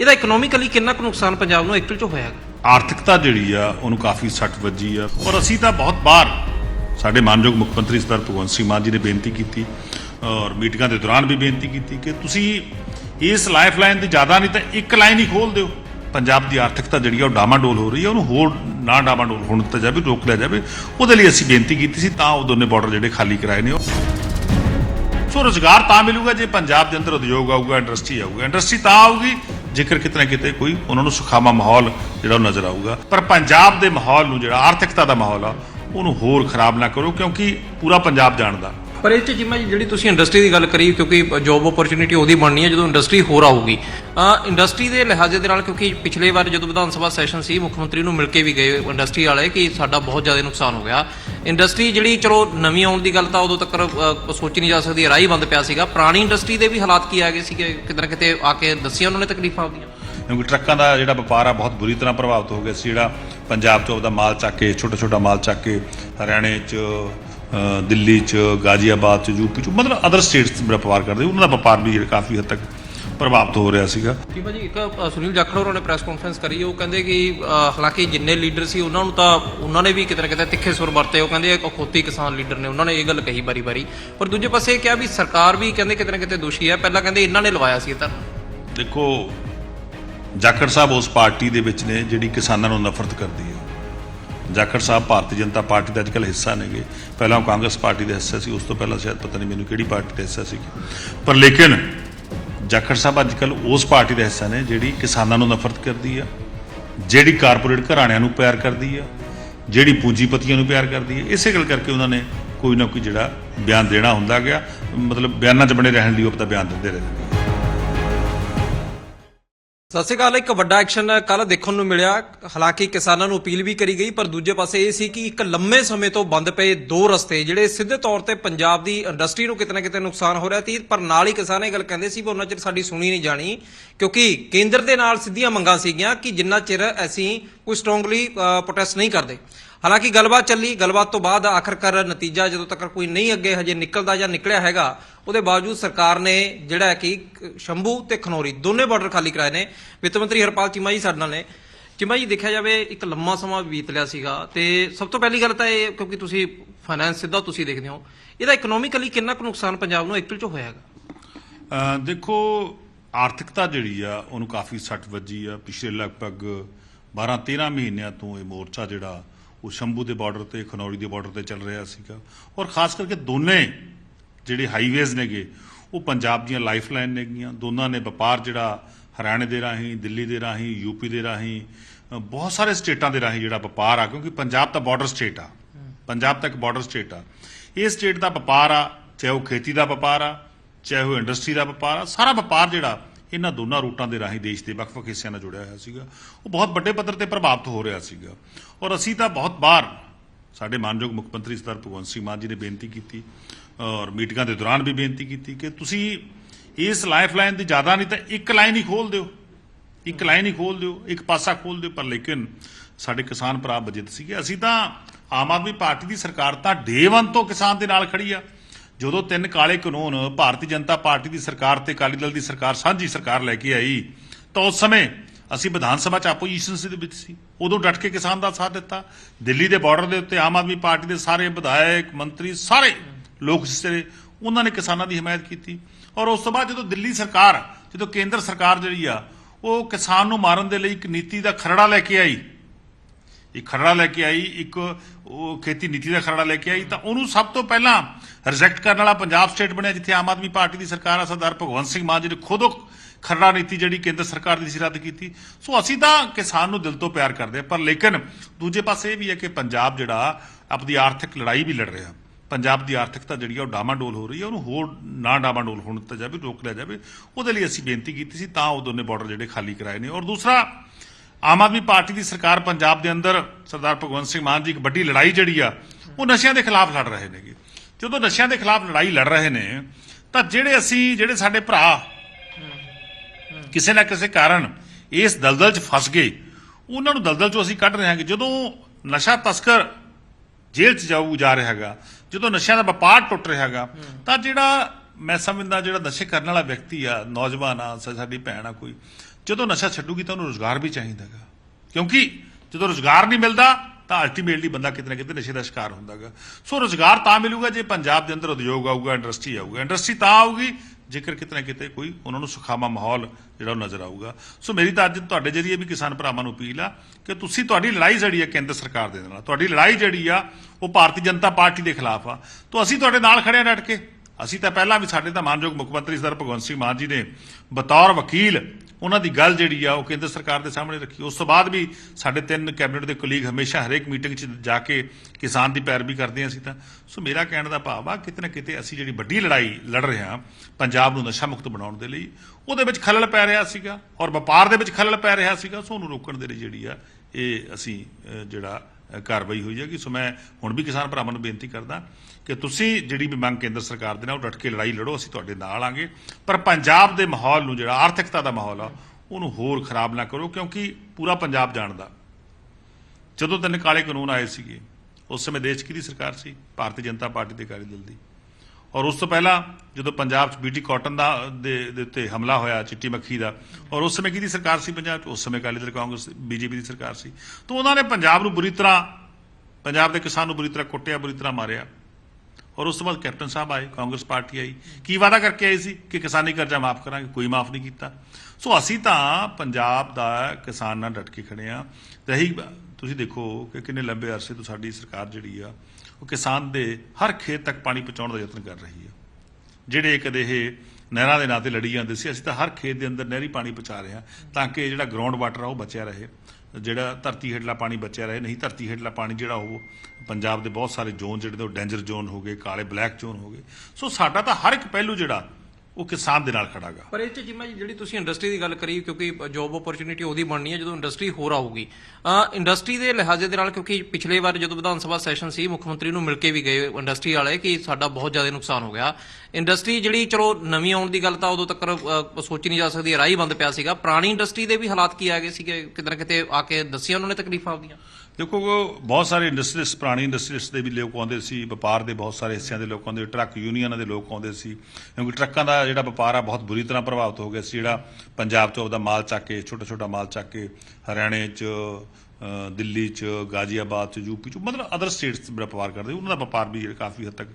ਇਹਦਾ ਇਕਨੋਮਿਕਲੀ ਕਿੰਨਾ ਕੁ ਨੁਕਸਾਨ ਪੰਜਾਬ ਨੂੰ ਐਕਚੁਅਲ ਚ ਹੋਇਆ ਆਰਥਿਕਤਾ ਜਿਹੜੀ ਆ, ਉਹਨੂੰ ਕਾਫੀ ਸੱਟ ਵੱਜੀ ਆ। ਔਰ ਅਸੀਂ ਤਾਂ ਬਹੁਤ ਬਾਹਰ ਸਾਡੇ ਮਾਨਯੋਗ ਮੁੱਖ ਮੰਤਰੀ ਸਰਦਾਰ ਭਗਵੰਤ ਸਿੰਘ ਮਾਨ ਜੀ ਨੇ ਬੇਨਤੀ ਕੀਤੀ, ਔਰ ਮੀਟਿੰਗਾਂ ਦੇ ਦੌਰਾਨ ਵੀ ਬੇਨਤੀ ਕੀਤੀ ਕਿ ਤੁਸੀਂ ਇਸ ਲਾਈਫ ਲਾਈਨ ਦੀ ਜ਼ਿਆਦਾ ਨਹੀਂ ਤਾਂ ਇੱਕ ਲਾਈਨ ਹੀ ਖੋਲ ਦਿਓ। ਪੰਜਾਬ ਦੀ ਆਰਥਿਕਤਾ ਜਿਹੜੀ ਆ, ਉਹ ਡਾਮਾਡੋਲ ਹੋ ਰਹੀ ਹੈ ਉਹਨੂੰ ਹੋਰ ਨਾ ਡਾਮਾਡੋਲ ਹੋਣ ਦਿੱਤਾ ਜਾਵੇ, ਰੋਕ ਲਿਆ ਜਾਵੇ। ਉਹਦੇ ਲਈ ਅਸੀਂ ਬੇਨਤੀ ਕੀਤੀ ਸੀ, ਤਾਂ ਉਹ ਦੋਨੇ ਬਾਰਡਰ ਜਿਹੜੇ ਖਾਲੀ ਕਰਾਏ ਨੇ ਉਹ। ਸੋ ਰੋਜ਼ਗਾਰ ਤਾਂ ਮਿਲੂਗਾ ਜੇ ਪੰਜਾਬ ਦੇ ਅੰਦਰ ਉਦਯੋਗ ਆਊਗਾ ਇੰਡਸਟਰੀ ਆਊਗਾ। ਇੰਡਸਟਰੀ ਤਾਂ ਆਊਗੀ ਜੇਕਰ ਕਿਤੇ ਨਾ ਕਿਤੇ, ਕੋਈ ਉਹਨਾਂ ਨੂੰ ਸੁਖਾਵਾ ਮਾਹੌਲ ਜਿਹੜਾ ਉਹ ਨਜ਼ਰ ਆਊਗਾ। ਪਰ ਪੰਜਾਬ ਦੇ ਮਾਹੌਲ ਨੂੰ ਜਿਹੜਾ ਆਰਥਿਕਤਾ ਦਾ ਮਾਹੌਲ ਆ, ਉਹਨੂੰ ਹੋਰ ਖਰਾਬ ਨਾ ਕਰੋ, ਕਿਉਂਕਿ ਪੂਰਾ ਪੰਜਾਬ ਜਾਣਦਾ। ਪਰ ਇਹ ਚ ਜਿਵੇਂ ਜਿਹੜੀ ਤੁਸੀਂ ਇੰਡਸਟਰੀ ਦੀ ਗੱਲ ਕਰੀ, ਕਿਉਂਕਿ ਜੌਬ ਓਪਰਚੁਨਿਟੀ ਉਹਦੀ ਬਣਨੀ ਹੈ, ਜਦੋਂ ਇੰਡਸਟਰੀ ਹੋਰ ਆਊਗੀ। ਇੰਡਸਟਰੀ ਦੇ ਲਿਹਾਜ਼ੇ ਦੇ ਨਾਲ, ਕਿਉਂਕਿ ਪਿਛਲੇ ਵਾਰ ਜਦੋਂ ਵਿਧਾਨ ਸਭਾ ਸੈਸ਼ਨ ਸੀ, ਮੁੱਖ ਮੰਤਰੀ ਨੂੰ ਮਿਲ ਕੇ ਵੀ ਗਏ ਇੰਡਸਟਰੀ ਵਾਲੇ ਕਿ ਸਾਡਾ ਬਹੁਤ ਜ਼ਿਆਦਾ ਨੁਕਸਾਨ ਹੋ ਗਿਆ। ਇੰਡਸਟਰੀ ਜਿਹੜੀ ਚਲੋ ਨਵੀਂ ਆਉਣ ਦੀ ਗੱਲ ਤਾਂ ਉਦੋਂ ਤੱਕ ਸੋਚੀ ਨਹੀਂ ਜਾ ਸਕਦੀ, ਰਾਹ ਹੀ ਬੰਦ ਪਿਆ ਸੀਗਾ। ਪੁਰਾਣੀ ਇੰਡਸਟਰੀ ਦੇ ਵੀ ਹਾਲਾਤ ਕੀ ਆ ਗਏ ਸੀਗੇ? ਕਿਤੇ ਨਾ ਕਿਤੇ ਆ ਕੇ ਦੱਸੀਆਂ ਉਹਨਾਂ ਨੇ ਤਕਲੀਫਾਂ ਆਪਦੀਆਂ ਕਿਉਂਕਿ ਟਰੱਕਾਂ ਦਾ ਜਿਹੜਾ ਵਪਾਰ ਆ, ਬਹੁਤ ਬੁਰੀ ਤਰ੍ਹਾਂ ਪ੍ਰਭਾਵਿਤ ਹੋ ਗਿਆ ਸੀ। ਜਿਹੜਾ ਪੰਜਾਬ ਤੋਂ ਆਪਦਾ ਮਾਲ ਚੱਕ ਕੇ ਛੋਟਾ ਛੋਟਾ ਮਾਲ ਚੱਕ ਕੇ, ਹਰਿਆਣੇ 'ਚ ਦਿੱਲੀ 'ਚ ਗਾਜ਼ੀਆਬਾਦ 'ਚ ਯੂਪੀ 'ਚ ਮਤਲਬ ਅਦਰ ਸਟੇਟਸ ਦਾ ਵਪਾਰ ਕਰਦੇ ਉਹਨਾਂ ਦਾ ਵਪਾਰ ਵੀ ਕਾਫੀ ਹੱਦ ਤੱਕ ਪ੍ਰਭਾਵਿਤ ਹੋ ਰਿਹਾ ਸੀਗਾ। ਜੀ ਭਾਜੀ ਇੱਕ ਅ, ਸੁਨੀਲ ਜਾਖੜ ਹੋਰਾਂ ਨੇ ਪ੍ਰੈਸ ਕਾਨਫਰੰਸ ਕਰੀ ਉਹ ਕਹਿੰਦੇ ਕਿ ਅ, ਹਾਲਾਂਕਿ ਜਿੰਨੇ ਲੀਡਰ ਸੀ ਉਹਨਾਂ ਨੂੰ ਤਾਂ ਉਹਨਾਂ ਨੇ ਵੀ ਕਿਤੇ ਨਾ ਕਿਤੇ ਤਿੱਖੇ ਸੁਰ ਵਰਤੇ ਉਹ ਕਹਿੰਦੇ ਇਹ ਖੋਤੀ ਕਿਸਾਨ ਲੀਡਰ ਨੇ ਉਹਨਾਂ ਨੇ ਇਹ ਗੱਲ ਕਹੀ ਬਾਰੀ-ਬਾਰੀ ਪਰ ਦੂਜੇ ਪਾਸੇ ਇਹ ਕਿਹਾ ਵੀ ਸਰਕਾਰ ਵੀ ਕਹਿੰਦੇ ਕਿਤੇ ਨਾ ਕਿਤੇ ਦੋਸ਼ੀ ਹੈ ਪਹਿਲਾਂ ਕਹਿੰਦੇ ਇਹਨਾਂ ਨੇ ਲਵਾਇਆ ਸੀ ਇਹ ਤਾਂ। ਦੇਖੋ ਜਾਖੜ ਸਾਹਿਬ ਉਸ ਪਾਰਟੀ ਦੇ ਵਿੱਚ ਨੇ ਜਿਹੜੀ ਕਿਸਾਨਾਂ ਨੂੰ ਨਫ਼ਰਤ ਕਰਦੀ ਹੈ। ਜਾਖੜ ਸਾਹਿਬ ਭਾਰਤੀ ਜਨਤਾ ਪਾਰਟੀ ਦਾ ਅੱਜਕੱਲ ਹਿੱਸਾ ਨੇਗੇ। ਪਹਿਲਾਂ ਉਹ ਕਾਂਗਰਸ ਪਾਰਟੀ ਦਾ ਹਿੱਸਾ ਸੀ, ਉਸ ਤੋਂ ਪਹਿਲਾਂ ਸ਼ਾਇਦ ਪਤਾ ਨਹੀਂ ਮੈਨੂੰ ਕਿਹੜੀ ਪਾਰਟੀ ਦਾ ਹਿੱਸਾ ਸੀ। ਪਰ ਲੇਕਿਨ ਜਾਖੜ ਸਾਹਿਬ ਅੱਜਕੱਲ ਉਸ ਪਾਰਟੀ ਦਾ ਹਿੱਸਾ ਨੇ ਜਿਹੜੀ ਕਿਸਾਨਾਂ ਨੂੰ ਨਫ਼ਰਤ ਕਰਦੀ ਆ, ਜਿਹੜੀ ਕਾਰਪੋਰੇਟ ਘਰਾਣਿਆਂ ਨੂੰ ਪਿਆਰ ਕਰਦੀ ਆ, ਜਿਹੜੀ ਪੂੰਜੀਪਤੀਆਂ ਨੂੰ ਪਿਆਰ ਕਰਦੀ ਹੈ ਇਸੇ ਗੱਲ ਕਰਕੇ ਉਹਨਾਂ ਨੇ ਕੋਈ ਨਾ ਕੋਈ ਜਿਹੜਾ ਬਿਆਨ ਦੇਣਾ ਹੁੰਦਾ ਗਿਆ। ਮਤਲਬ ਬਿਆਨਾਂ 'ਚ ਬਣੇ ਰਹਿਣ ਲਈ ਉਹ ਆਪਣਾ ਬਿਆਨ ਦਿੰਦੇ ਰਹਿੰਦੇ ਨੇ ਸਤਿ ਸ਼੍ਰੀ ਅਕਾਲ, ਇੱਕ ਵੱਡਾ ਐਕਸ਼ਨ ਕੱਲ ਦੇਖਣ ਨੂੰ ਮਿਲਿਆ। ਹਾਲਾਂਕਿ ਕਿਸਾਨਾਂ ਨੂੰ ਅਪੀਲ ਵੀ ਕਰੀ ਗਈ, ਪਰ ਦੂਜੇ ਪਾਸੇ ਇਹ ਸੀ ਕਿ ਇੱਕ ਲੰਮੇ ਸਮੇਂ ਤੋਂ ਬੰਦ ਪਏ ਦੋ ਰਸਤੇ, ਜਿਹੜੇ ਸਿੱਧੇ ਤੌਰ ਤੇ ਪੰਜਾਬ ਦੀ ਇੰਡਸਟਰੀ ਨੂੰ ਕਿਤੇ ਨਾ ਕਿਤੇ ਨੁਕਸਾਨ ਹੋ ਰਿਹਾ ਸੀ, ਪਰ ਨਾਲ ਹੀ ਕਿਸਾਨ ਇਹ ਗੱਲ ਕਹਿੰਦੇ ਸੀ ਵੀ ਉਹਨਾਂ ਚਿਰ ਸਾਡੀ ਸੁਣੀ ਨਹੀਂ ਜਾਣੀ, ਕਿਉਂਕਿ ਕੇਂਦਰ ਦੇ ਨਾਲ ਸਿੱਧੀਆਂ ਮੰਗਾਂ ਸੀਗੀਆਂ ਕਿ ਜਿੰਨਾ ਚਿਰ ਅਸੀਂ ਕੋਈ ਸਟਰੋਂਗਲੀ ਪ੍ਰੋਟੈਸਟ ਨਹੀਂ ਕਰਦੇ। ਹਾਲਾਂਕਿ ਗੱਲਬਾਤ ਚੱਲੀ, ਗੱਲਬਾਤ ਤੋਂ ਬਾਅਦ ਆਖਰਕਾਰ ਨਤੀਜਾ ਜਦੋਂ ਤੱਕ ਕੋਈ ਨਹੀਂ ਅੱਗੇ ਹਜੇ ਨਿਕਲਦਾ ਜਾਂ ਨਿਕਲਿਆ ਹੈਗਾ, ਉਹਦੇ ਬਾਵਜੂਦ ਸਰਕਾਰ ਨੇ ਜਿਹੜਾ ਹੈ ਕਿ ਸ਼ੰਭੂ ਤੇ ਖਨੌਰੀ ਦੋਨੇ ਬਾਰਡਰ ਖਾਲੀ ਕਰਾਏ ਨੇ। ਵਿੱਤ ਮੰਤਰੀ ਹਰਪਾਲ ਚੀਮਾ ਜੀ ਸਾਡੇ ਨਾਲ ਨੇ। ਚੀਮਾ ਜੀ, ਦੇਖਿਆ ਜਾਵੇ, ਇੱਕ ਲੰਮਾ ਸਮਾਂ ਬੀਤ ਲਿਆ ਸੀਗਾ ਤੇ ਸਭ ਤੋਂ ਪਹਿਲੀ ਗੱਲ ਤਾਂ ਇਹ, ਕਿਉਂਕਿ ਤੁਸੀਂ ਫਾਈਨੈਂਸ ਸਿੱਧਾ ਤੁਸੀਂ ਦੇਖਦੇ ਹੋ, ਇਹਦਾ ਇਕਨੋਮਿਕਲੀ ਕਿੰਨਾ ਕੁ ਨੁਕਸਾਨ ਪੰਜਾਬ ਨੂੰ ਐਕਚੁਅਲ ਚ ਹੋਇਆ ਹੈਗਾ? ਦੇਖੋ, ਆਰਥਿਕਤਾ ਜਿਹੜੀ ਆ, ਉਹਨੂੰ ਕਾਫੀ ਸੱਟ ਵੱਜੀ ਆ। ਪਿਛਲੇ ਲਗਭਗ 12-13 ਮਹੀਨਿਆਂ ਤੋਂ ਇਹ ਮੋਰਚਾ ਜਿਹੜਾ ਉਹ ਸ਼ੰਭੂ ਦੇ ਬਾਰਡਰ ਤੇ, ਖਨੌਰੀ ਦੇ ਬਾਰਡਰ ਤੇ ਚੱਲ ਰਿਹਾ ਸੀਗਾ। ਔਰ ਖਾਸ ਕਰਕੇ ਦੋਨੇ ਜਿਹੜੇ ਹਾਈਵੇਜ਼ ਨੇਗੇ, ਉਹ ਪੰਜਾਬ ਦੀਆਂ ਲਾਈਫਲਾਈਨ ਨੇਗੀਆਂ। ਦੋਨਾਂ ਨੇ ਵਪਾਰ ਜਿਹੜਾ ਹਰਿਆਣੇ ਦੇ ਰਾਹੀਂ, ਦਿੱਲੀ ਦੇ ਰਾਹੀਂ ਯੂਪੀ ਦੇ ਰਾਹੀਂ ਬਹੁਤ ਸਾਰੇ ਸਟੇਟਾਂ ਦੇ ਰਾਹੀਂ ਜਿਹੜਾ ਵਪਾਰ ਆ, ਕਿਉਂਕਿ ਪੰਜਾਬ ਤਾਂ ਬਾਰਡਰ ਸਟੇਟ ਆ। ਪੰਜਾਬ ਤੱਕ ਬਾਰਡਰ ਸਟੇਟ ਆ। ਇਹ ਸਟੇਟ ਦਾ ਵਪਾਰ ਆ, ਚਾਹੇ ਉਹ ਖੇਤੀ ਦਾ ਵਪਾਰ ਆ, ਚਾਹੇ ਉਹ ਇੰਡਸਟਰੀ ਦਾ ਵਪਾਰ ਆ, ਸਾਰਾ ਵਪਾਰ ਜਿਹੜਾ ਇਹਨਾਂ ਦੋਨਾਂ ਰੂਟਾਂ ਦੇ ਰਾਹੀਂ ਦੇਸ਼ ਦੇ ਵੱਖ-ਵੱਖ ਹਿੱਸਿਆਂ ਨਾਲ ਜੁੜਿਆ ਹੋਇਆ ਸੀਗਾ। ਉਹ ਬਹੁਤ ਵੱਡੇ ਪੱਧਰ ਤੇ ਪ੍ਰਭਾਵਿਤ ਹੋ ਰਿਹਾ ਸੀਗਾ। ਔਰ ਅਸੀਂ ਤਾਂ ਬਹੁਤ ਬਾਹਰ ਸਾਡੇ ਮਾਨਯੋਗ ਮੁੱਖ ਮੰਤਰੀ ਸਰਦਾਰ ਭਗਵੰਤ ਸਿੰਘ ਮਾਨ ਜੀ ਨੇ ਬੇਨਤੀ ਕੀਤੀ, ਔਰ ਮੀਟਿੰਗਾਂ ਦੇ ਦੌਰਾਨ ਵੀ ਬੇਨਤੀ ਕੀਤੀ ਕਿ ਤੁਸੀਂ ਇਸ ਲਾਈਫ ਲਾਈਨ ਦੀ ਜ਼ਿਆਦਾ ਨਹੀਂ ਤਾਂ ਇੱਕ ਲਾਈਨ ਹੀ ਖੋਲ ਦਿਓ। ਇੱਕ ਲਾਈਨ ਹੀ ਖੋਲ ਦਿਓ, ਇੱਕ ਪਾਸਾ ਖੋਲ ਦਿਓ। ਪਰ ਲੇਕਿਨ ਸਾਡੇ ਕਿਸਾਨ ਭਰਾ ਬਜਿੱਤ ਸੀਗੇ। ਅਸੀਂ ਤਾਂ ਆਮ ਆਦਮੀ ਪਾਰਟੀ ਦੀ ਸਰਕਾਰ ਤਾਂ ਡੇ 1 ਤੋਂ ਕਿਸਾਨ ਦੇ ਨਾਲ ਖੜੀ ਆ। ਜਦੋਂ ਤਿੰਨ ਕਾਲੇ ਕਾਨੂੰਨ ਭਾਰਤੀ ਜਨਤਾ ਪਾਰਟੀ ਦੀ ਸਰਕਾਰ ਤੇ ਅਕਾਲੀ ਦਲ ਦੀ ਸਰਕਾਰ, ਸਾਂਝੀ ਸਰਕਾਰ ਲੈ ਕੇ ਆਈ, ਤਾਂ ਉਸ ਸਮੇਂ ਅਸੀਂ ਵਿਧਾਨ ਸਭਾ ਚ ਆਪੋਜੀਸ਼ਨ ਦੇ ਵਿੱਚ ਸੀ। ਉਦੋਂ ਡਟ ਕੇ ਕਿਸਾਨ ਦਾ ਸਾਥ ਦਿੱਤਾ। ਦਿੱਲੀ ਦੇ ਬਾਰਡਰ ਦੇ ਉੱਤੇ ਆਮ ਆਦਮੀ ਪਾਰਟੀ ਦੇ ਸਾਰੇ ਵਿਧਾਇਕ, ਮੰਤਰੀ, ਸਾਰੇ ਲੋਕ ਜਿਹੜੇ ਉਹਨਾਂ ਨੇ ਕਿਸਾਨਾਂ ਦੀ ਹਮਾਇਤ ਕੀਤੀ। ਔਰ ਉਸ ਤੋਂ ਬਾਅਦ ਜਦੋਂ ਦਿੱਲੀ ਸਰਕਾਰ, ਜਦੋਂ ਕੇਂਦਰ ਸਰਕਾਰ ਜਿਹੜੀ ਆ, ਉਹ ਕਿਸਾਨ ਨੂੰ ਮਾਰਨ ਦੇ ਲਈ ਇੱਕ ਨੀਤੀ ਦਾ ਖਰੜਾ ਲੈ ਕੇ ਆਈ ਇੱਕ ਖਰੜਾ ਲੈ ਕੇ ਆਈ, ਇੱਕ ਉਹ ਖੇਤੀ ਨੀਤੀ ਦਾ ਖਰੜਾ ਲੈ ਕੇ ਆਈ, ਤਾਂ ਉਹਨੂੰ ਸਭ ਤੋਂ ਪਹਿਲਾਂ ਰਿਜੈਕਟ ਕਰਨ ਵਾਲਾ ਪੰਜਾਬ ਸਟੇਟ ਬਣਿਆ, ਜਿੱਥੇ ਆਮ ਆਦਮੀ ਪਾਰਟੀ ਦੀ ਸਰਕਾਰ ਆ, ਸਰਦਾਰ ਭਗਵੰਤ ਸਿੰਘ ਮਾਨ ਜੀ ਨੇ ਖੁਦ ਉਹ ਖਰੜਾ ਨੀਤੀ ਜਿਹੜੀ ਕੇਂਦਰ ਸਰਕਾਰ ਦੀ ਸੀ, ਰੱਦ ਕੀਤੀ। ਸੋ ਅਸੀਂ ਤਾਂ ਕਿਸਾਨ ਨੂੰ ਦਿਲ ਤੋਂ ਪਿਆਰ ਕਰਦੇ ਹਾਂ, ਪਰ ਲੇਕਿਨ ਦੂਜੇ ਪਾਸੇ ਇਹ ਵੀ ਹੈ ਕਿ ਪੰਜਾਬ ਜਿਹੜਾ ਆਪਣੀ ਆਰਥਿਕ ਲੜਾਈ ਵੀ ਲੜ ਰਿਹਾ। ਪੰਜਾਬ ਦੀ ਆਰਥਿਕਤਾ ਜਿਹੜੀ ਆ, ਉਹ ਡਾਮਾਡੋਲ ਹੋ ਰਹੀ ਹੈ, ਉਹਨੂੰ ਹੋਰ ਨਾ ਡਾਮਾਡੋਲ ਹੋਣ ਦਿੱਤਾ ਜਾਵੇ, ਰੋਕ ਲਿਆ ਜਾਵੇ। ਉਹਦੇ ਲਈ ਅਸੀਂ ਬੇਨਤੀ ਕੀਤੀ ਸੀ, ਤਾਂ ਉਹ ਦੋਨੇ ਬਾਰਡਰ ਜਿਹੜੇ ਖਾਲੀ ਕਰਾਏ ਨੇ। ਔਰ ਦੂਸਰਾ ਆਮ ਆਦਮੀ ਪਾਰਟੀ ਦੀ ਸਰਕਾਰ ਪੰਜਾਬ ਦੇ ਅੰਦਰ ਸਰਦਾਰ ਭਗਵੰਤ ਸਿੰਘ ਮਾਨ ਜੀ ਇੱਕ ਵੱਡੀ ਲੜਾਈ ਜਿਹੜੀ ਆ, ਉਹ ਨਸ਼ਿਆਂ ਦੇ ਖਿਲਾਫ ਲੜ ਰਹੇ ਨੇਗੇ। ਜਦੋਂ ਨਸ਼ਿਆਂ ਦੇ ਖਿਲਾਫ ਲੜਾਈ ਲੜ ਰਹੇ ਨੇ, ਤਾਂ ਜਿਹੜੇ ਅਸੀਂ, ਜਿਹੜੇ ਸਾਡੇ ਭਰਾ ਕਿਸੇ ਨਾ ਕਿਸੇ ਕਾਰਨ ਇਸ ਦਲਦਲ 'ਚ ਫਸ ਗਏ, ਉਹਨਾਂ ਨੂੰ ਦਲਦਲ 'ਚੋਂ ਅਸੀਂ ਕੱਢ ਰਹੇ ਹਾਂਗੇ। ਜਦੋਂ ਨਸ਼ਾ ਤਸਕਰ ਜੇਲ੍ਹ 'ਚ ਜਾਊ ਜਾ ਰਿਹਾ ਹੈਗਾ, ਜਦੋਂ ਨਸ਼ਿਆਂ ਦਾ ਵਪਾਰ ਟੁੱਟ ਰਿਹਾ ਹੈਗਾ, ਤਾਂ ਜਿਹੜਾ ਮੈਂ ਸਮਝਦਾ, ਜਿਹੜਾ ਨਸ਼ੇ ਕਰਨ ਵਾਲਾ ਵਿਅਕਤੀ ਆ, ਨੌਜਵਾਨ ਆ, ਸਾ- ਸਾਡੀ ਭੈਣ ਆ ਕੋਈ ਜਦੋਂ ਨਸ਼ਾ ਛੱਡੂਗੀ ਤਾਂ ਉਹਨੂੰ ਰੋਜ਼ਗਾਰ ਵੀ ਚਾਹੀਦਾਗਾ ਕਿਉਂਕਿ ਜਦੋਂ ਰੋਜ਼ਗਾਰ ਨਹੀਂ ਮਿਲਦਾ, ਤਾਂ ਅਲਟੀਮੇਟਲੀ ਬੰਦਾ ਕਿਤੇ ਨਾ ਕਿਤੇ ਨਸ਼ੇ ਦਾ ਸ਼ਿਕਾਰ ਹੁੰਦਾਗਾ ਸੋ ਰੋਜ਼ਗਾਰ ਤਾਂ ਮਿਲੂਗਾ ਜੇ ਪੰਜਾਬ ਦੇ ਅੰਦਰ ਉਦਯੋਗ ਆਊਗਾ ਇੰਡਸਟਰੀ ਆਊਗਾ। ਇੰਡਸਟਰੀ ਤਾਂ ਆਊਗੀ, ਜੇਕਰ ਕਿਤੇ ਨਾ ਕਿਤੇ ਕੋਈ ਉਹਨਾਂ ਨੂੰ ਸੁਖਾਵਾਂ ਮਾਹੌਲ ਜਿਹੜਾ ਉਹ ਨਜ਼ਰ ਆਊਗਾ। ਸੋ ਮੇਰੀ ਤਾਂ ਅੱਜ ਤੁਹਾਡੇ ਜਰੀਏ ਵੀ ਕਿਸਾਨ ਭਰਾਵਾਂ ਨੂੰ ਅਪੀਲ ਆ ਕਿ ਤੁਸੀਂ ਤੁਹਾਡੀ ਲੜਾਈ ਜਿਹੜੀ ਆ ਕੇਂਦਰ ਸਰਕਾਰ ਦੇ ਨਾਲ, ਤੁਹਾਡੀ ਲੜਾਈ ਜਿਹੜੀ ਆ, ਉਹ ਭਾਰਤੀ ਜਨਤਾ ਪਾਰਟੀ ਦੇ ਖਿਲਾਫ ਆ। ਤਾਂ ਅਸੀਂ ਤੁਹਾਡੇ ਨਾਲ ਖੜੇ ਆ ਡਟ ਕੇ ਅਸੀਂ ਤਾਂ ਪਹਿਲਾਂ ਵੀ ਸਾਡੇ ਤਾਂ ਮਾਨਯੋਗ ਮੁੱਖ ਮੰਤਰੀ ਸਰ ਭਗਵੰਤ ਸਿੰਘ ਮਾਨ ਜੀ ਨੇ ਬਤੌਰ ਵਕੀਲ ਉਹਨਾਂ ਦੀ ਗੱਲ ਜਿਹੜੀ ਆ ਉਹ ਕੇਂਦਰ ਸਰਕਾਰ ਦੇ ਸਾਹਮਣੇ ਰੱਖੀ। ਉਸ ਤੋਂ ਬਾਅਦ ਵੀ ਸਾਡੇ ਤਿੰਨ ਕੈਬਨਿਟ ਦੇ ਕੁਲੀਗ ਹਮੇਸ਼ਾ ਹਰੇਕ ਮੀਟਿੰਗ 'ਚ ਜਾ ਕੇ ਕਿਸਾਨ ਦੀ ਪੈਰਵੀ ਕਰਦੇ ਹਾਂ ਅਸੀਂ ਤਾਂ। ਸੋ ਮੇਰਾ ਕਹਿਣ ਦਾ ਭਾਵ ਆ, ਕਿਤੇ ਨਾ ਕਿਤੇ ਅਸੀਂ ਜਿਹੜੀ ਵੱਡੀ ਲੜਾਈ ਲੜ ਰਹੇ ਹਾਂ ਪੰਜਾਬ ਨੂੰ ਨਸ਼ਾ ਮੁਕਤ ਬਣਾਉਣ ਦੇ ਲਈ, ਉਹਦੇ ਵਿੱਚ ਖਲਲ ਪੈ ਰਿਹਾ ਸੀਗਾ ਔਰ ਵਪਾਰ ਦੇ ਵਿੱਚ ਖਲਲ ਪੈ ਰਿਹਾ ਸੀਗਾ, ਸੋ ਉਹਨੂੰ ਰੋਕਣ ਦੇ ਲਈ ਜਿਹੜੀ ਆ ਇਹ ਅਸੀਂ ਜਿਹੜਾ ਕਾਰਵਾਈ ਹੋਈ ਜਾਏਗੀ ਸੋ ਮੈਂ ਹੁਣ ਵੀ ਕਿਸਾਨ ਭਰਾਵਾਂ ਨੂੰ ਬੇਨਤੀ ਕਰਦਾ ਕਿ ਤੁਸੀਂ ਜਿਹੜੀ ਵੀ ਮੰਗ ਕੇਂਦਰ ਸਰਕਾਰ ਦੇ ਨਾਲ ਉਹ ਡਟ ਕੇ ਲੜਾਈ ਲੜੋ, ਅਸੀਂ ਤੁਹਾਡੇ ਨਾਲ ਆਂਗੇ। ਪਰ ਪੰਜਾਬ ਦੇ ਮਾਹੌਲ ਨੂੰ ਜਿਹੜਾ ਆਰਥਿਕਤਾ ਦਾ ਮਾਹੌਲ ਆ, ਉਹਨੂੰ ਹੋਰ ਖਰਾਬ ਨਾ ਕਰੋ, ਕਿਉਂਕਿ ਪੂਰਾ ਪੰਜਾਬ ਜਾਣਦਾ। ਜਦੋਂ ਤਿੰਨ ਕਾਲੇ ਕਾਨੂੰਨ ਆਏ ਸੀਗੇ, ਉਸ ਸਮੇਂ ਦੇਸ਼ ਕਿਹਦੀ ਸਰਕਾਰ ਸੀ? ਭਾਰਤੀ ਜਨਤਾ ਪਾਰਟੀ ਦੇ ਅਕਾਲੀ ਦਲ ਦੀ। ਔਰ ਉਸ ਤੋਂ ਪਹਿਲਾਂ ਜਦੋਂ ਪੰਜਾਬ 'ਚ ਬੀਟੀ ਕਾਟਨ ਦਾ, ਦੇ ਉੱਤੇ ਹਮਲਾ ਹੋਇਆ ਚਿੱਟੀ ਮੱਖੀ ਦਾ, ਔਰ ਉਸ ਸਮੇਂ ਕਿਹਦੀ ਸਰਕਾਰ ਸੀ ਪੰਜਾਬ 'ਚ? ਉਸ ਸਮੇਂ ਅਕਾਲੀ ਦਲ ਕਾਂਗਰਸ ਬੀਜੇਪੀ ਦੀ ਸਰਕਾਰ ਸੀ। ਤਾਂ ਉਹਨਾਂ ਨੇ ਪੰਜਾਬ ਨੂੰ ਬੁਰੀ ਤਰ੍ਹਾਂ, ਪੰਜਾਬ ਦੇ ਕਿਸਾਨ ਨੂੰ ਬੁਰੀ ਤਰ੍ਹਾਂ ਕੁੱਟਿਆ, ਬੁਰੀ ਤਰ੍ਹਾਂ ਮਾਰਿਆ। ਔਰ ਉਸ ਤੋਂ ਬਾਅਦ ਕੈਪਟਨ ਸਾਹਿਬ ਆਏ, ਕਾਂਗਰਸ ਪਾਰਟੀ ਆਈ। ਕੀ ਵਾਅਦਾ ਕਰਕੇ ਆਈ ਸੀ? ਕਿ ਕਿਸਾਨੀ ਕਰਜ਼ਾ ਮਾਫ ਕਰਾਂਗੇ, ਕੋਈ ਮਾਫ ਨਹੀਂ ਕੀਤਾ। ਸੋ ਅਸੀਂ ਤਾਂ ਪੰਜਾਬ ਦਾ ਕਿਸਾਨ ਨਾਲ ਡਟ ਕੇ ਖੜੇ ਆ। ਰਹੀ ਤੁਸੀਂ ਦੇਖੋ ਕਿ ਕਿੰਨੇ ਲੰਬੇ ਅਰਸੇ ਤੋਂ ਸਾਡੀ ਸਰਕਾਰ ਜਿਹੜੀ ਆ ਉਹ ਕਿਸਾਨ ਦੇ ਹਰ ਖੇਤ ਤੱਕ ਪਾਣੀ ਪਹੁੰਚਾਉਣ ਦਾ ਯਤਨ ਕਰ ਰਹੀ ਹੈ। ਜਿਹੜੇ ਕਦੇ ਇਹ ਨਹਿਰਾਂ ਦੇ ਨਾਂ ਤੇ ਲੜੀ ਜਾਂਦੇ ਸੀ, ਅਸੀਂ ਤਾਂ ਹਰ ਖੇਤ ਦੇ ਅੰਦਰ ਨਹਿਰੀ ਪਾਣੀ ਪਹੁੰਚਾ ਰਹੇ ਹਾਂ ਤਾਂ ਕਿ ਜਿਹੜਾ ਗਰਾਊਂਡ ਵਾਟਰ ਆ ਉਹ ਬਚਿਆ ਰਹੇ। ਜਿਹੜਾ ਧਰਤੀ ਹੇਠਲਾ ਪਾਣੀ ਬਚਿਆ ਰਹੇ, ਨਹੀਂ ਧਰਤੀ ਹੇਠਲਾ ਪਾਣੀ ਜਿਹੜਾ ਉਹ ਪੰਜਾਬ ਦੇ ਬਹੁਤ ਸਾਰੇ ਜ਼ੋਨ ਜਿਹੜੇ ਨੇ ਉਹ ਡੇਂਜਰ ਜ਼ੋਨ ਹੋ ਗਏ, ਕਾਲੇ ਬਲੈਕ ਜ਼ੋਨ ਹੋ ਗਏ। ਸੋ ਸਾਡਾ ਤਾਂ ਹਰ ਇੱਕ ਪਹਿਲੂ ਜਿਹੜਾ ਉਹ ਕਿਸਾਨ ਦੇ ਨਾਲ ਖੜਾਗਾ। ਪਰ ਇਹ ਚ ਜਿਵੇਂ ਜਿਹੜੀ ਤੁਸੀਂ ਇੰਡਸਟਰੀ ਦੀ ਗੱਲ ਕਰੀ, ਕਿਉਂਕਿ ਜੋਬ ਓਪਰਚ्युनिटी ਉਹਦੀ ਬਣਨੀ ਹੈ, ਜਦੋਂ ਇੰਡਸਟਰੀ ਹੋਰ ਆਊਗੀ। ਇੰਡਸਟਰੀ ਦੇ ਲਿਹਾਜ਼ੇ ਦੇ ਨਾਲ, ਕਿਉਂਕਿ ਪਿਛਲੇ ਵਾਰ ਜਦੋਂ ਵਿਧਾਨ ਸਭਾ ਸੈਸ਼ਨ ਸੀ, ਮੁੱਖ ਮੰਤਰੀ ਨੂੰ ਮਿਲ ਕੇ ਵੀ ਗਏ ਇੰਡਸਟਰੀ ਵਾਲੇ ਕਿ ਸਾਡਾ ਬਹੁਤ ਜ਼ਿਆਦਾ ਨੁਕਸਾਨ ਹੋ ਗਿਆ। ਇੰਡਸਟਰੀ ਜਿਹੜੀ ਚਲੋ ਨਵੀਂ ਆਉਣ ਦੀ ਗੱਲ ਤਾਂ ਉਦੋਂ ਤੱਕ ਸੋਚੀ ਨਹੀਂ ਜਾ ਸਕਦੀ ਰਾਈ ਬੰਦ ਪਿਆ ਸੀਗਾ। ਪੁਰਾਣੀ ਇੰਡਸਟਰੀ ਦੇ ਵੀ ਹਾਲਾਤ ਕੀ ਆ ਗਏ ਸੀਗੇ? ਕਿਤੇ ਨਾ ਕਿਤੇ ਆ ਕੇ ਦੱਸਿਆ ਉਹਨਾਂ ਨੇ ਤਕਲੀਫਾਂ ਆਉਂਦੀਆਂ ਦੇਖੋ, ਬਹੁਤ ਸਾਰੇ ਇੰਡਸਟਰੀਸ ਪੁਰਾਣੀ ਇੰਡਸਟਰੀਸ ਦੇ ਵੀ ਲੋਕ ਆਉਂਦੇ ਸੀ, ਵਪਾਰ ਦੇ ਬਹੁਤ ਸਾਰੇ ਹਿੱਸਿਆਂ ਦੇ ਲੋਕ ਆਉਂਦੇ, ਟਰੱਕ ਯੂਨੀਅਨਾਂ ਦੇ ਲੋਕ ਆਉਂਦੇ ਸੀ, ਕਿਉਂਕਿ ਟਰੱਕਾਂ ਦਾ ਜਿਹੜਾ ਵਪਾਰ ਆ ਬਹੁਤ ਬੁਰੀ ਤਰ੍ਹਾਂ ਪ੍ਰਭਾਵਿਤ ਹੋ ਗਿਆ ਸੀ, ਜਿਹੜਾ ਪੰਜਾਬ ਤੋਂ ਆਪਦਾ ਮਾਲ ਚੱਕ ਕੇ ਛੋਟਾ ਛੋਟਾ ਮਾਲ ਚੱਕ ਕੇ, ਹਰਿਆਣੇ 'ਚ ਦਿੱਲੀ 'ਚ, ਗਾਜ਼ੀਆਬਾਦ 'ਚ ਯੂਪੀ 'ਚ, ਮਤਲਬ ਅਦਰ ਸਟੇਟਸ ਵਪਾਰ ਕਰਦੇ ਉਹਨਾਂ ਦਾ ਵਪਾਰ ਵੀ ਕਾਫੀ ਹੱਦ ਤੱਕ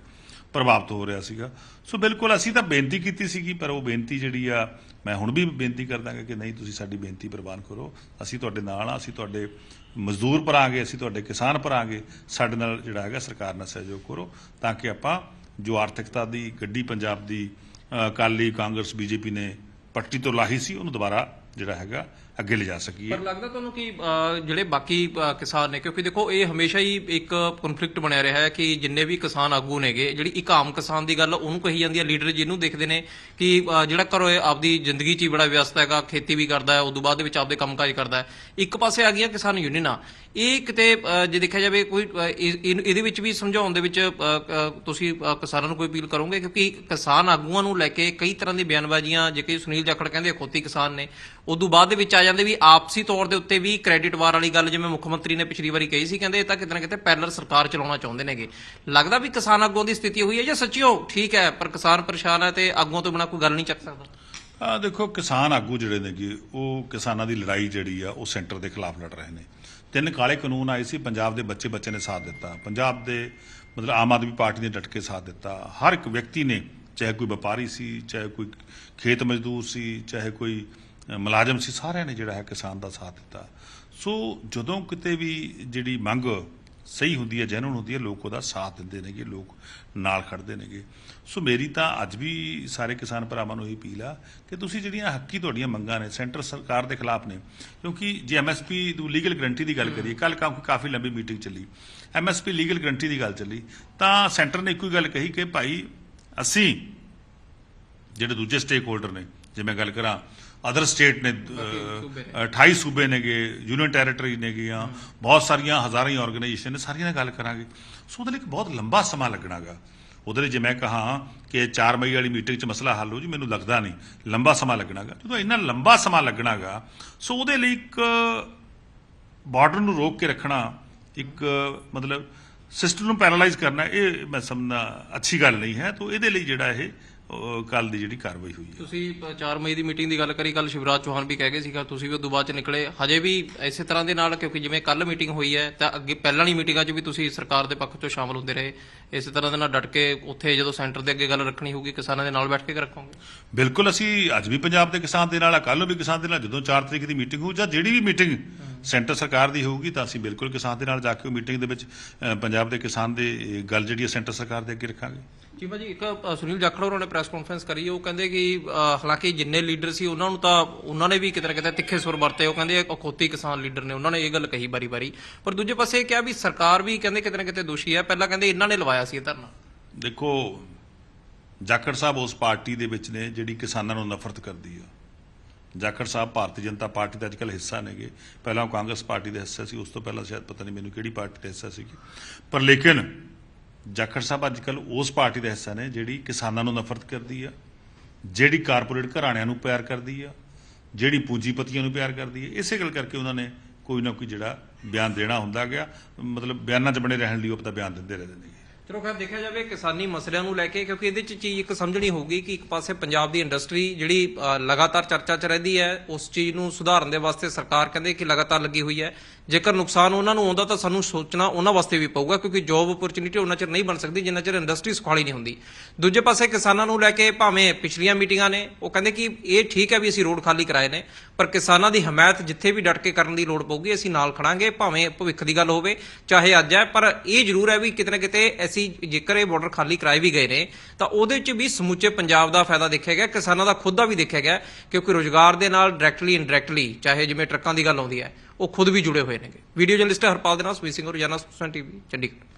ਪ੍ਰਭਾਵਿਤ ਹੋ ਰਿਹਾ ਸੀਗਾ। ਸੋ ਬਿਲਕੁਲ ਅਸੀਂ ਤਾਂ ਬੇਨਤੀ ਕੀਤੀ ਸੀਗੀ, ਪਰ ਉਹ ਬੇਨਤੀ ਜਿਹੜੀ ਆ, ਮੈਂ ਹੁਣ ਵੀ ਬੇਨਤੀ ਕਰਦਾਂਗਾ ਕਿ ਨਹੀਂ, ਤੁਸੀਂ ਸਾਡੀ ਬੇਨਤੀ ਪ੍ਰਵਾਨ ਕਰੋ। ਅਸੀਂ ਤੁਹਾਡੇ ਨਾਲ ਆ ਅਸੀਂ ਤੁਹਾਡੇ ਮਜ਼ਦੂਰ ਭਰਾਂਗੇ ਅਸੀਂ ਤੁਹਾਡੇ ਕਿਸਾਨ ਭਰਾਂਗੇ ਸਾਡੇ ਨਾਲ ਜਿਹੜਾ ਹੈਗਾ ਸਰਕਾਰ ਨਾਲ ਸਹਿਯੋਗ ਕਰੋ, ਤਾਂ ਕਿ ਆਪਾਂ ਜੋ ਆਰਥਿਕਤਾ ਦੀ ਗੱਡੀ ਪੰਜਾਬ ਦੀ ਅਕਾਲੀ ਕਾਂਗਰਸ, ਬੀਜੇਪੀ ਨੇ ਪੱਟੀ ਤੋਂ ਲਾਹੀ ਸੀ, ਉਹਨੂੰ ਦੁਬਾਰਾ ਜਿਹੜਾ ਹੈਗਾ ਅੱਗੇ ਲਿਜਾ ਸਕੀਏ। ਪਰ ਲੱਗਦਾ ਤੁਹਾਨੂੰ ਕਿ ਅ, ਜਿਹੜੇ ਬਾਕੀ ਅ, ਕਿਸਾਨ ਨੇ ਕਿਉਂਕਿ ਦੇਖੋ ਇਹ ਹਮੇਸ਼ਾ ਹੀ ਇੱਕ ਕਨਫਲਿਕਟ ਬਣਿਆ ਰਿਹਾ ਹੈ ਕਿ ਜਿੰਨੇ ਵੀ ਕਿਸਾਨ ਆਗੂ ਨੇਗੇ ਜਿਹੜੀ ਇੱਕ ਆਮ ਕਿਸਾਨ ਦੀ ਗੱਲ ਉਹਨੂੰ ਕਹੀ ਜਾਂਦੀ ਹੈ ਲੀਡਰ ਜਿਹਨੂੰ ਦੇਖਦੇ ਨੇ ਕਿ ਅ, ਜਿਹੜਾ ਘਰੋਂ ਇਹ ਆਪਦੀ ਜ਼ਿੰਦਗੀ 'ਚ ਹੀ ਬੜਾ ਵਿਅਸਤ ਹੈਗਾ ਖੇਤੀ ਵੀ ਕਰਦਾ ਹੈ ਉਦੋਂ ਬਾਅਦ ਦੇ ਵਿੱਚ ਆਪਦੇ ਕੰਮਕਾਜ ਕਰਦਾ ਹੈ। ਇੱਕ ਪਾਸੇ ਆ ਗਈਆਂ ਕਿਸਾਨ ਯੂਨੀਅਨਾਂ। ਇਹ ਕਿਤੇ ਅ, ਜੇ ਦੇਖਿਆ ਜਾਵੇ ਕੋਈ ਅ, ਇਹ- ਇਹ- ਇਹਦੇ ਵਿੱਚ ਵੀ ਸਮਝਾਉਣ ਦੇ ਵਿੱਚ ਅ, ਅ, ਤੁਸੀਂ ਅ, ਕਿਸਾਨਾਂ ਨੂੰ ਕੋਈ ਅਪੀਲ ਕਰੋਗੇ? ਕਿਉਂਕਿ ਕਿਸਾਨ ਆਗੂਆਂ ਨੂੰ ਲੈ ਕੇ ਕਈ ਤਰ੍ਹਾਂ ਦੀ ਬਿਆਨਬਾਜ਼ੀਆਂ ਜੇ ਕਿ ਸੁਨੀਲ ਜਾਖੜ ਕਹਿੰਦੇ ਖੋਤੀ ਕਿਸਾਨ ਨੇ ਉਦੋਂ ਬਾਅਦ ਦੇ ਵਿੱਚ ਆ ਜਾਂਦੇ ਵੀ ਆਪਸੀ ਤੌਰ ਦੇ ਉੱਤੇ ਵੀ ਕ੍ਰੈਡਿਟ ਵਾਰ ਵਾਲੀ ਗੱਲ, ਜਿਵੇਂ ਮੁੱਖ ਮੰਤਰੀ ਨੇ ਪਿਛਲੀ ਵਾਰੀ ਕਹੀ ਸੀ, ਕਹਿੰਦੇ ਇਹ ਤਾਂ ਕਿਤੇ ਨਾ ਕਿਤੇ ਪੈਰਲਰ ਸਰਕਾਰ ਚਲਾਉਣਾ ਚਾਹੁੰਦੇ ਨੇਗੇ। ਲੱਗਦਾ ਵੀ ਕਿਸਾਨ ਆਗੂਆਂ ਦੀ ਸਥਿਤੀ ਹੋਈ ਹੈ ਜਾਂ ਸੱਚੀਓ ਠੀਕ ਹੈ, ਪਰ ਕਿਸਾਨ ਪਰੇਸ਼ਾਨ ਹੈ ਤੇ ਆਗੂਆਂ ਤੋਂ ਬਿਨਾਂ ਕੋਈ ਗੱਲ ਨਹੀਂ ਚੱਕ ਸਕਦਾ? ਆ ਦੇਖੋ, ਕਿਸਾਨ ਆਗੂ ਜਿਹੜੇ ਨੇਗੇ ਉਹ ਕਿਸਾਨਾਂ ਦੀ ਲੜਾਈ ਜਿਹੜੀ ਆ, ਉਹ ਸੈਂਟਰ ਦੇ ਖਿਲਾਫ ਲੜ ਰਹੇ ਨੇ। ਤਿੰਨ ਕਾਲੇ ਕਾਨੂੰਨ ਆਏ ਸੀ, ਪੰਜਾਬ ਦੇ ਬੱਚੇ ਬੱਚੇ ਨੇ ਸਾਥ ਦਿੱਤਾ। ਪੰਜਾਬ ਦੇ ਮਤਲਬ ਆਮ ਆਦਮੀ ਪਾਰਟੀ ਨੇ ਡਟ ਕੇ ਸਾਥ ਦਿੱਤਾ। ਹਰ ਇੱਕ ਵਿਅਕਤੀ ਨੇ, ਚਾਹੇ ਕੋਈ ਵਪਾਰੀ ਸੀ, ਚਾਹੇ ਕੋਈ ਖੇਤ ਮਜ਼ਦੂਰ ਸੀ, ਚਾਹੇ ਕੋਈ ਮੁਲਾਜ਼ਮ ਸੀ, ਸਾਰਿਆਂ ਨੇ ਜਿਹੜਾ ਹੈ ਕਿਸਾਨ ਦਾ ਸਾਥ ਦਿੱਤਾ। ਸੋ ਜਦੋਂ ਕਿਤੇ ਵੀ ਜਿਹੜੀ ਮੰਗ ਸਹੀ ਹੁੰਦੀ ਹੈ ਜੈਨੂਨ ਹੁੰਦੀ ਹੈ, ਲੋਕ ਉਹਦਾ ਸਾਥ ਦਿੰਦੇ ਨੇਗੇ, ਲੋਕ ਨਾਲ ਖੜਦੇ ਨੇਗੇ। ਸੋ ਮੇਰੀ ਤਾਂ ਅੱਜ ਵੀ ਸਾਰੇ ਕਿਸਾਨ ਭਰਾਵਾਂ ਨੂੰ ਇਹ ਅਪੀਲ ਆ ਕਿ ਤੁਸੀਂ ਜਿਹੜੀਆਂ ਹੱਕੀ ਤੁਹਾਡੀਆਂ ਮੰਗਾਂ ਨੇ, ਸੈਂਟਰ ਸਰਕਾਰ ਦੇ ਖਿਲਾਫ ਨੇ, ਕਿਉਂਕਿ ਜੇ ਐਮਐਸਪੀ ਦੀ ਲੀਗਲ ਗਰੰਟੀ ਦੀ ਗੱਲ ਕਰੀਏ ਕੱਲ ਕਾਫੀ ਲੰਬੀ ਮੀਟਿੰਗ ਚੱਲੀ। ਐਮਐਸਪੀ ਲੀਗਲ ਗਰੰਟੀ ਦੀ ਗੱਲ ਚੱਲੀ, ਤਾਂ ਸੈਂਟਰ ਨੇ ਇੱਕੋ ਹੀ ਗੱਲ ਕਹੀ ਕਿ ਭਾਈ, ਅਸੀਂ ਜਿਹੜੇ ਦੂਜੇ ਸਟੇਕ ਹੋਲਡਰ ਨੇ, ਜੇ ਮੈਂ ਗੱਲ ਕਰਾਂ ਅਦਰ ਸਟੇਟ ਨੇ ਅਹ, ਸੂਬੇ 28 ਸੂਬੇ ਨੇਗੇ ਯੂਨੀਅਨ ਟੈਰੀਟਰੀ ਨੇਗੀਆਂ ਬਹੁਤ ਸਾਰੀਆਂ ਹਜ਼ਾਰਾਂ ਹੀ ਆਰਗੇਨਾਈਜੇਸ਼ਨ ਨੇ ਸਾਰੀਆਂ ਨਾਲ ਗੱਲ ਕਰਾਂਗੇ। ਸੋ ਉਹਦੇ ਲਈ ਇੱਕ ਬਹੁਤ ਲੰਬਾ ਸਮਾਂ ਲੱਗਣਾਗਾ। ਉਹਦੇ ਲਈ ਜੇ ਮੈਂ ਕਹਾਂ ਕਿ 4 ਮਈ ਵਾਲੀ ਮੀਟਿੰਗ 'ਚ ਮਸਲਾ ਹੱਲ ਹੋ ਜੀ ਮੈਨੂੰ ਲੱਗਦਾ ਨਹੀਂ। ਲੰਬਾ ਸਮਾਂ ਲੱਗਣਾਗਾ। ਜਦੋਂ ਇੰਨਾ ਲੰਬਾ ਸਮਾਂ ਲੱਗਣਾਗਾ ਸੋ ਉਹਦੇ ਲਈ ਇੱਕ ਬਾਰਡਰ ਨੂੰ ਰੋਕ ਕੇ ਰੱਖਣਾ ਇੱਕ ਮਤਲਬ ਸਿਸਟਮ ਨੂੰ ਪੈਰਾਲਾਈਜ਼ ਕਰਨਾ ਇਹ ਮੈਂ ਸਮਝਦਾ ਅੱਛੀ ਗੱਲ ਨਹੀਂ ਹੈ। ਤਾਂ ਇਹਦੇ ਲਈ ਜਿਹੜਾ ਇਹ ਕੱਲ ਦੀ ਜਿਹੜੀ ਕਾਰਵਾਈ ਹੋਈ ਹੈ। ਤੁਸੀਂ 4 ਮਈ ਦੀ ਮੀਟਿੰਗ ਦੀ ਗੱਲ ਕਰੀ ਕੱਲ ਸ਼ਿਵਰਾਜ ਚੌਹਾਨ ਵੀ ਕਹਿ ਗਏ ਸੀਗਾ ਤੁਸੀਂ ਵੀ ਉਦੋਂ ਬਾਅਦ ਚ ਨਿਕਲੇ। ਹਜੇ ਵੀ ਇਸੇ ਤਰ੍ਹਾਂ ਦੇ ਨਾਲ ਕਿਉਂਕਿ ਜਿਵੇਂ ਕੱਲ ਮੀਟਿੰਗ ਹੋਈ ਹੈ ਤਾਂ ਅੱਗੇ ਪਹਿਲਾਂ ਵਾਲੀ ਮੀਟਿੰਗਾਂ 'ਚ ਵੀ ਤੁਸੀਂ ਸਰਕਾਰ ਦੇ ਪੱਖ ਤੋਂ ਸ਼ਾਮਲ ਹੁੰਦੇ ਰਹੇ। ਇਸੇ ਤਰ੍ਹਾਂ ਦੇ ਨਾਲ ਡਟ ਕੇ ਉੱਥੇ ਜਦੋਂ ਸੈਂਟਰ ਦੇ ਅੱਗੇ ਗੱਲ ਰੱਖਣੀ ਹੋਊਗੀ ਕਿਸਾਨਾਂ ਦੇ ਨਾਲ ਬੈਠ ਕੇ ਰੱਖੋਗੇ? ਬਿਲਕੁਲ ਅਸੀਂ ਅੱਜ ਵੀ ਪੰਜਾਬ ਦੇ ਕਿਸਾਨ ਦੇ ਨਾਲ ਆ ਕੱਲ੍ਹ ਵੀ ਕਿਸਾਨ ਦੇ ਨਾਲ ਜਦੋਂ 4 ਤਰੀਕ ਦੀ ਮੀਟਿੰਗ ਹੋਊ ਜਾਂ ਜਿਹੜੀ ਵੀ ਮੀਟਿੰਗ ਸੈਂਟਰ ਸਰਕਾਰ ਦੀ ਹੋਊਗੀ ਤਾਂ ਅਸੀਂ ਬਿਲਕੁਲ ਕਿਸਾਨ ਦੇ ਨਾਲ ਜਾ ਕੇ ਉਹ ਮੀਟਿੰਗ ਦੇ ਵਿੱਚ ਪੰਜਾਬ ਦੇ ਕਿਸਾਨ ਦੇ ਗੱਲ ਜਿਹੜੀ ਹੈ ਸੈਂਟਰ ਸਰਕਾਰ ਦੇ ਅੱਗੇ ਰੱਖਾਂਗੇ। ਜੀ ਭਾਜੀ, ਇੱਕ ਸੁਨੀਲ ਜਾਖੜ ਹੋਰਾਂ ਨੇ ਪ੍ਰੈਸ ਕਾਨਫਰੰਸ ਕਰੀ, ਉਹ ਕਹਿੰਦੇ ਕਿ ਹਾਲਾਂਕਿ ਜਿੰਨੇ ਲੀਡਰ ਸੀ ਉਹਨਾਂ ਨੂੰ ਤਾਂ ਉਹਨਾਂ ਨੇ ਵੀ ਕਿਤੇ ਨਾ ਕਿਤੇ ਤਿੱਖੇ ਸੁਰ ਵਰਤੇ। ਉਹ ਕਹਿੰਦੇ ਅਖੋਤੀ ਕਿਸਾਨ ਲੀਡਰ ਨੇ, ਉਹਨਾਂ ਨੇ ਇਹ ਗੱਲ ਕਹੀ ਬਾਰੀ-ਬਾਰੀ ਪਰ ਦੂਜੇ ਪਾਸੇ ਇਹ ਕਿਹਾ ਵੀ ਸਰਕਾਰ ਵੀ ਕਹਿੰਦੇ ਕਿਤੇ ਨਾ ਕਿਤੇ ਦੋਸ਼ੀ ਹੈ। ਪਹਿਲਾਂ ਕਹਿੰਦੇ ਇਹਨਾਂ ਨੇ ਲਵਾਇਆ ਸੀ ਇਹ ਧਰਨਾ। ਦੇਖੋ, ਜਾਖੜ ਸਾਹਿਬ ਉਸ ਪਾਰਟੀ ਦੇ ਵਿੱਚ ਨੇ ਜਿਹੜੀ ਕਿਸਾਨਾਂ ਨੂੰ ਨਫ਼ਰਤ ਕਰਦੀ ਆ। ਜਾਖੜ ਸਾਹਿਬ ਭਾਰਤੀ ਜਨਤਾ ਪਾਰਟੀ ਦਾ ਅੱਜਕੱਲ ਹਿੱਸਾ ਨੇਗੇ। ਪਹਿਲਾਂ ਉਹ ਕਾਂਗਰਸ ਪਾਰਟੀ ਦਾ ਹਿੱਸਾ ਸੀ, ਉਸ ਤੋਂ ਪਹਿਲਾਂ ਸ਼ਾਇਦ ਪਤਾ ਨਹੀਂ ਮੈਨੂੰ ਕਿਹੜੀ ਪਾਰਟੀ ਦਾ ਹਿੱਸਾ ਸੀ। ਪਰ ਲੇਕਿਨ ਜਾਖੜ ਸਾਹਿਬ ਅੱਜ ਅੱਜਕੱਲ ਉਸ ਪਾਰਟੀ ਦਾ ਹਿੱਸਾ ਨੇ ਜਿਹੜੀ ਕਿਸਾਨਾਂ ਨੂੰ ਨਫ਼ਰਤ ਕਰਦੀ ਆ, ਜਿਹੜੀ ਕਾਰਪੋਰੇਟ ਘਰਾਣਿਆਂ ਨੂੰ ਪਿਆਰ ਕਰਦੀ ਆ, ਜਿਹੜੀ ਪੂੰਜੀਪਤੀਆਂ ਨੂੰ ਪਿਆਰ ਕਰਦੀ ਹੈ ਇਸੇ ਗੱਲ ਕਰਕੇ ਉਹਨਾਂ ਨੇ ਕੋਈ ਨਾ ਕੋਈ ਜਿਹੜਾ ਬਿਆਨ ਦੇਣਾ ਹੁੰਦਾ ਗਿਆ। ਮਤਲਬ ਬਿਆਨਾਂ 'ਚ ਬਣੇ ਰਹਿਣ ਲਈ ਉਹ ਆਪਣਾ ਬਿਆਨ ਦਿੰਦੇ ਰਹਿੰਦੇ ਨੇ। ਚਲੋ ਖੈਰ, ਦੇਖਿਆ ਜਾਵੇ ਕਿਸਾਨੀ ਮਸਲਿਆਂ ਨੂੰ ਲੈ ਕੇ, ਕਿਉਂਕਿ ਇਹਦੇ ਚ ਚੀਜ਼ ਇੱਕ ਸਮਝਣੀ ਹੋਊਗੀ ਕਿ ਇੱਕ ਪਾਸੇ ਪੰਜਾਬ ਦੀ ਇੰਡਸਟਰੀ ਜਿਹੜੀ ਲਗਾਤਾਰ ਚਰਚਾ 'ਚ ਰਹਿੰਦੀ ਹੈ, ਉਸ ਚੀਜ਼ ਨੂੰ ਸੁਧਾਰਨ ਦੇ ਵਾਸਤੇ ਸਰਕਾਰ ਕਹਿੰਦੇ ਕਿ ਲਗਾਤਾਰ ਲੱਗੀ ਹੋਈ ਹੈ। ਜੇਕਰ ਨੁਕਸਾਨ ਉਹਨਾਂ ਨੂੰ ਆਉਂਦਾ ਤਾਂ ਸਾਨੂੰ ਸੋਚਣਾ ਉਹਨਾਂ ਵਾਸਤੇ ਵੀ ਪਊਗਾ, ਕਿਉਂਕਿ ਜੌਬ ਓਪਰਚੁਨਿਟੀ ਉਹਨਾਂ ਚਿਰ ਨਹੀਂ ਬਣ ਸਕਦੀ, ਜਿੰਨਾ ਚਿਰ ਇੰਡਸਟਰੀ ਸੁਖਾਲੀ ਨਹੀਂ ਹੁੰਦੀ। ਦੂਜੇ ਪਾਸੇ ਕਿਸਾਨਾਂ ਨੂੰ ਲੈ ਕੇ ਭਾਵੇਂ ਪਿਛਲੀਆਂ ਮੀਟਿੰਗਾਂ ਨੇ, ਉਹ ਕਹਿੰਦੇ ਕਿ ਇਹ ਠੀਕ ਹੈ ਵੀ ਅਸੀਂ ਰੋਡ ਖਾਲੀ ਕਰਾਏ ਨੇ, ਪਰ ਕਿਸਾਨਾਂ ਦੀ ਹਮਾਇਤ ਜਿੱਥੇ ਵੀ ਡਟ ਕੇ ਕਰਨ ਦੀ ਲੋੜ ਪਊਗੀ, ਅਸੀਂ ਨਾਲ ਖੜਾਂਗੇ, ਭਾਵੇਂ ਭਵਿੱਖ ਦੀ ਗੱਲ ਹੋਵੇ, ਚਾਹੇ ਅੱਜ ਹੈ, ਪਰ ਇਹ ਜ਼ਰੂਰ ਹੈ ਵੀ ਕਿਤੇ ਨਾ ਕਿਤੇ ਅਸੀਂ ਜੇਕਰ ਇਹ ਬਾਰਡਰ ਖਾਲੀ ਕਰਾਏ ਵੀ ਗਏ ਨੇ, ਤਾਂ ਉਹਦੇ 'ਚ ਵੀ ਸਮੁੱਚੇ ਪੰਜਾਬ ਦਾ ਫਾਇਦਾ ਦੇਖਿਆ ਗਿਆ, ਕਿਸਾਨਾਂ ਦਾ ਖੁਦ ਦਾ ਵੀ ਦੇਖਿਆ ਗਿਆ, ਕਿਉਂਕਿ ਰੋਜ਼ਗਾਰ ਦੇ ਨਾਲ ਡਾਇਰੈਕਟਲੀ ਇਨਡਾਇਰੈਕਟਲੀ ਚਾਹੇ ਜਿਵੇਂ ਟਰੱਕਾਂ ਦੀ ਗੱਲ ਆਉਂਦੀ ਹੈ ਉਹ ਖੁਦ ਵੀ ਜੁੜੇ ਹੋਏ ਨੇਗੇ। ਵੀਡੀਓ ਜਰਨਲਿਸਟ ਹਰਪਾਲ ਦੇ ਨਾਲ ਸੁਮੀਤ ਸਿੰਘ ਰੋਜ਼ਾਨਾ ਸੁਸਨ ਟੀਵੀ ਚੰਡੀਗੜ੍ਹ।